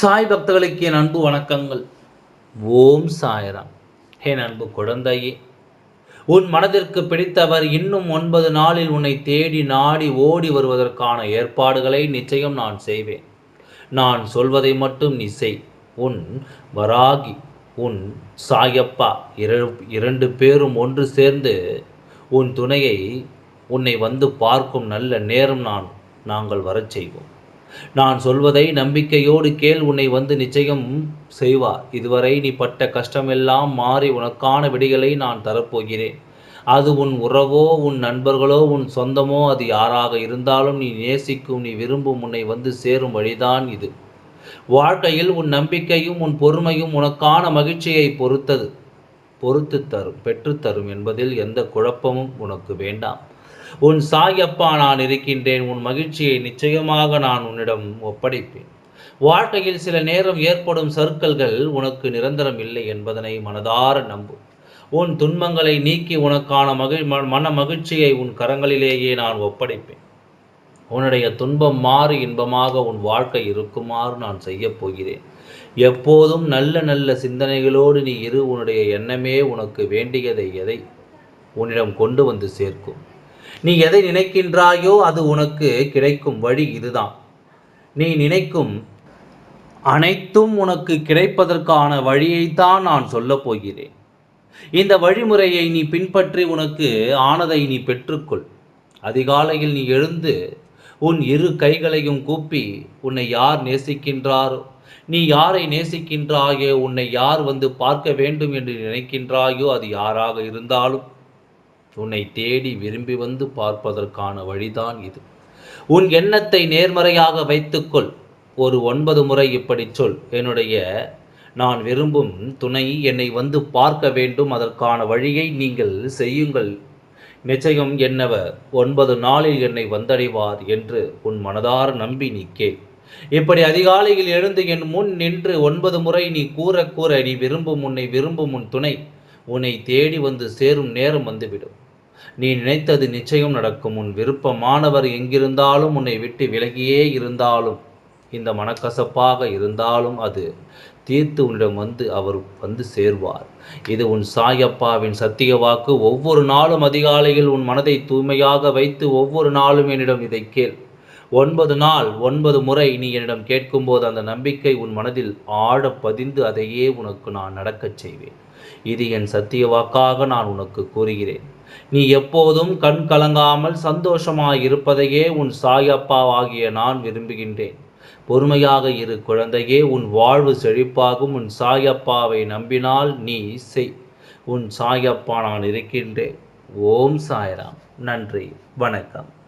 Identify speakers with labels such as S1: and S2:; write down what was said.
S1: சாய் பக்தர்களுக்கு என் அன்பு வணக்கங்கள். ஓம் சாயராம். என் அன்பு குழந்தையே உன் மனதிற்கு பிடித்தவர் இன்னும் ஒன்பது நாளில் உன்னை தேடி நாடி ஓடி வருவதற்கான ஏற்பாடுகளை நிச்சயம் நான் செய்வேன். நான் சொல்வதை மட்டும் நீ செய். உன் வராகி உன் சாயப்பா இரண்டு பேரும் ஒன்று சேர்ந்து உன் துணையை உன்னை வந்து பார்க்கும் நல்ல நேரம் நான் நாங்கள் வரச் செய்வோம். நான் சொல்வதை நம்பிக்கையோடு கேள் உன்னை வந்து நிச்சயம் செய்வார். இதுவரை நீ பட்ட கஷ்டமெல்லாம் மாறி உனக்கான விடிகளை நான் தரப்போகிறேன். அது உன் உறவோ உன் நண்பர்களோ உன் சொந்தமோ அது யாராக இருந்தாலும் நீ நேசிக்கும் நீ விரும்பும் உன்னை வந்து சேரும் வழிதான் இது. வாழ்க்கையில் உன் நம்பிக்கையும் உன் பொறுமையும் உனக்கான மகிழ்ச்சியை பொறுத்தது பொறுத்து தரும் பெற்றுத்தரும் என்பதில் எந்த குழப்பமும் உனக்கு வேண்டாம். உன் சாயப்பா நான் இருக்கின்றேன் உன் மகிழ்ச்சியை நிச்சயமாக நான் உன்னிடம் ஒப்படைப்பேன். வாழ்க்கையில் சில நேரம் ஏற்படும் சர்க்கல்கள் உனக்கு நிரந்தரம் இல்லை என்பதனை மனதார நம்பு. உன் துன்பங்களை நீக்கி உனக்கான மகிழ் மன மகிழ்ச்சியை உன் கரங்களிலேயே நான் ஒப்படைப்பேன். உன்னுடைய துன்பம் மாறு இன்பமாக உன் வாழ்க்கை இருக்குமாறு நான் செய்யப் போகிறேன். எப்போதும் நல்ல நல்ல சிந்தனைகளோடு நீ இரு உன்னுடைய எண்ணமே உனக்கு வேண்டியதை எதை உன்னிடம் கொண்டு வந்து சேர்க்கும். நீ எதை நினைக்கின்றாயோ அது உனக்கு கிடைக்கும் வழி இதுதான். நீ நினைக்கும் அனைத்தும் உனக்கு கிடைப்பதற்கான வழியைத்தான் நான் சொல்லப் போகிறேன். இந்த வழிமுறையை நீ பின்பற்றி உனக்கு ஆனதை நீ பெற்றுக்கொள். அதிகாலையில் நீ எழுந்து உன் இரு கைகளையும் கூப்பி உன்னை யார் நேசிக்கின்றாரோ நீ யாரை நேசிக்கின்றாயோ உன்னை யார் வந்து பார்க்க வேண்டும் என்று நினைக்கின்றாயோ அது யாராக இருந்தாலும் உன்னை தேடி விரும்பி வந்து பார்ப்பதற்கான வழிதான் இது. உன் எண்ணத்தை நேர்மறையாக வைத்துக்கொள். ஒரு ஒன்பது முறை இப்படி சொல். என்னுடைய நான் விரும்பும் துணை என்னை வந்து பார்க்க வேண்டும். அதற்கான வழியை நீங்கள் செய்யுங்கள். நிச்சயம் என்னவர் ஒன்பது நாளில் என்னை வந்தடைவார் என்று உன் மனதார நம்பி நீ கேள். இப்படி அதிகாலையில் எழுந்து என் முன் நின்று ஒன்பது முறை நீ கூற கூற நீ விரும்பும் உன்னை விரும்பும் உன் துணை. உன்னை தேடி வந்து சேரும் நேரம் வந்துவிடும். நீ நினைத்தது நிச்சயம் நடக்கும். உன் விருப்பமானவர் எங்கிருந்தாலும் உன்னை விட்டு விலகியே இருந்தாலும் இந்த மனக்கசப்பாக இருந்தாலும் அது தீர்த்து உன்னிடம் வந்து அவர் வந்து சேர்வார். இது உன் சாயப்பாவின் சத்திய வாக்கு. ஒவ்வொரு நாளும் அதிகாலையில் உன் மனதை தூய்மையாக வைத்து ஒவ்வொரு நாளும் என்னிடம் இதை கேள். ஒன்பது நாள் ஒன்பது முறை நீ என்னிடம் கேட்கும்போது அந்த நம்பிக்கை உன் மனதில் ஆழ பதிந்து அதையே உனக்கு நான் நடக்கச் செய்வேன். இது என் சத்திய வாக்காக நான் உனக்கு கூறுகிறேன். நீ எப்போதும் கண் கலங்காமல் சந்தோஷமாய் இருப்பதையே உன் சாயப்பாவாகிய நான் விரும்புகின்றேன். பொறுமையாக இரு குழந்தையே உன் வாழ்வு செழிப்பாகும் உன் சாயப்பாவை நம்பினால் நீ செய். உன் சாயப்பா நான் இருக்கின்றேன். ஓம் சாய்ராம். நன்றி. வணக்கம்.